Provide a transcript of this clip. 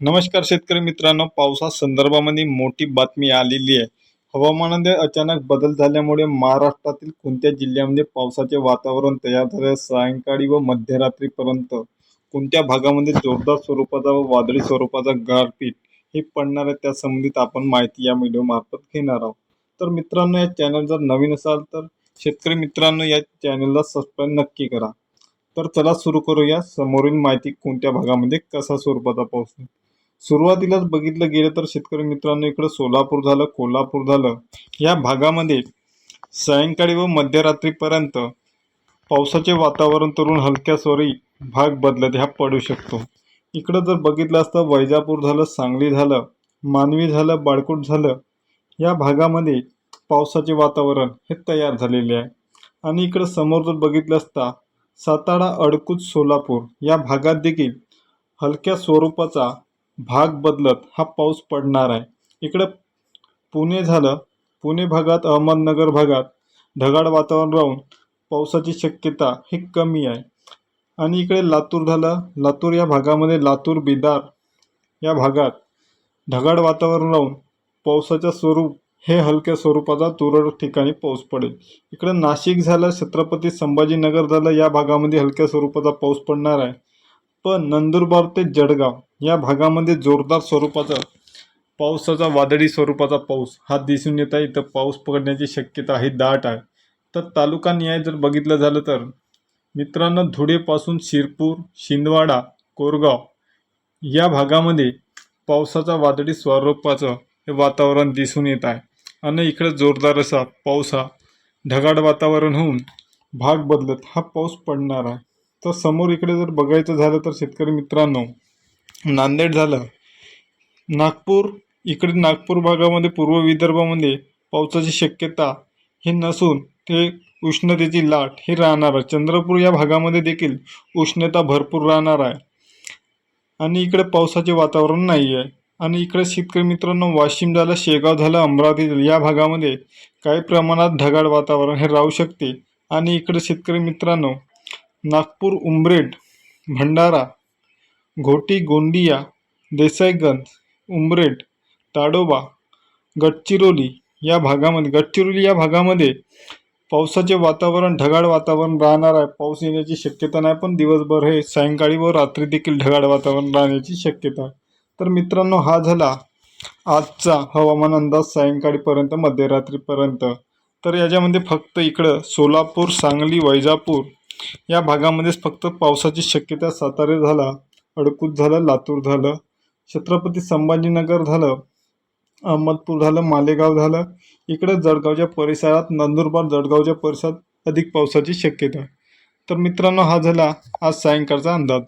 नमस्कार शेतकरी मित्रांनो पावसा संदर्भामध्ये मोठी बातमी आलेली आहे. हवामानामध्ये अचानक बदल झाल्यामुळे महाराष्ट्रातील कोणत्या जिल्ह्यामध्ये पावसाचे वातावरण तयार झाले? सायंकाळी व मध्यरात्रीपर्यंत कोणत्या भागामध्ये जोरदार स्वरूपाचा व वादळी स्वरूपाचा गारपीट हे पडणार आहे त्या संबंधित आपण माहिती या व्हिडिओमार्फत घेणार आहोत. तर मित्रांनो या चॅनल जर नवीन असाल तर शेतकरी मित्रांनो या चॅनलला सबस्क्राईब नक्की करा. तर चला सुरू करूया. समोरील माहिती कोणत्या भागामध्ये कसा स्वरूपाचा पाऊस सुरुवातीलाच बघितलं गेलं तर शेतकरी मित्रांनो इकडं सोलापूर झालं कोल्हापूर झालं. या भागामध्ये सायंकाळी व मध्यरात्रीपर्यंत पावसाचे वातावरण तरुण हलक्या स्वरी भाग बदलत ह्या पडू शकतो. इकडं जर बघितलं असतं वैजापूर झालं सांगली झालं मानवी झालं बाळकोट झालं या भागामध्ये पावसाचे वातावरण हे तयार झालेले आहे. आणि इकडं समोर जर बघितलं असता सातारा अडकूत सोलापूर या भागात देखील हलक्या स्वरूपाचा भाग बदलत हा पाऊस पडणार आहे. इकडं पुणे झालं. पुणे भागात अहमदनगर भागात ढगाळ वातावरण राहून पावसाची शक्यता ही कमी आहे. आणि इकडे लातूर झालं. लातूर या भागामध्ये लातूर बिदार या भागात ढगाळ वातावरण राहून पावसाचं स्वरूप हे हलक्या स्वरूपाचा तुरळक ठिकाणी पाऊस पडेल. इकडं नाशिक झालं. छत्रपती संभाजीनगर झालं. या भागामध्ये हलक्या स्वरूपाचा पाऊस पडणार आहे. पण नंदुरबार ते जळगाव या भागामध्ये जोरदार स्वरूपाचा पावसाचा वादळी स्वरूपाचा पाऊस. हा दिसून येत आहे. इथं पाऊस पडण्याची शक्यता ही दाट आहे. तर तालुका न्याय जर बघितलं झालं तर मित्रांनो धुळेपासून शिरपूर शिंदवाडा कोरगाव या भागामध्ये पावसाचा वादळी स्वरूपाचं हे वातावरण दिसून येत आहे. आणि इकडं जोरदार असा पाऊस हा ढगाळ वातावरण होऊन भाग बदलत हा पाऊस पडणार आहे. तर समोर इकडे जर बघायचं झालं तर शेतकरी मित्रांनो नांदेड झालं. नागपूर इकडे नागपूर भागामध्ये पूर्व विदर्भामध्ये पावसाची शक्यता ही नसून ते उष्णतेची लाट ही राहणार आहे. चंद्रपूर या भागामध्ये देखील उष्णता भरपूर राहणार आहे. आणि इकडे पावसाचे वातावरण नाही आहे. आणि इकडे शेतकरी मित्रांनो वाशिम झालं शेगाव झालं अमरावती झालं या भागामध्ये काही प्रमाणात ढगाळ वातावरण हे राहू शकते. आणि इकडे शेतकरी मित्रांनो नागपूर उमरेड भंडारा घोटी गोंदिया देसाईगंज उंबरेड ताडोबा गडचिरोली या भागामध्ये गडचिरोली या भागामध्ये पावसाचे वातावरण ढगाळ वातावरण राहणार आहे. पाऊस येण्याची शक्यता नाही पण दिवसभर हे सायंकाळी व रात्री देखील ढगाळ वातावरण राहण्याची शक्यता आहे. तर मित्रांनो हा झाला आजचा हवामान अंदाज सायंकाळीपर्यंत मध्यरात्रीपर्यंत. तर याच्यामध्ये फक्त इकडं सोलापूर सांगली वैजापूर या भागामध्येच फक्त पावसाची शक्यता सातारे झाला. अडकूत झालं लातूर झालं छत्रपती संभाजीनगर झालं अहमदपूर झालं मालेगाव झालं. इकडं जळगावच्या परिसरात नंदुरबार जळगावच्या परिसरात अधिक पावसाची शक्यता तर मित्रांनो हा झाला आज सायंकाळचा अंदाज.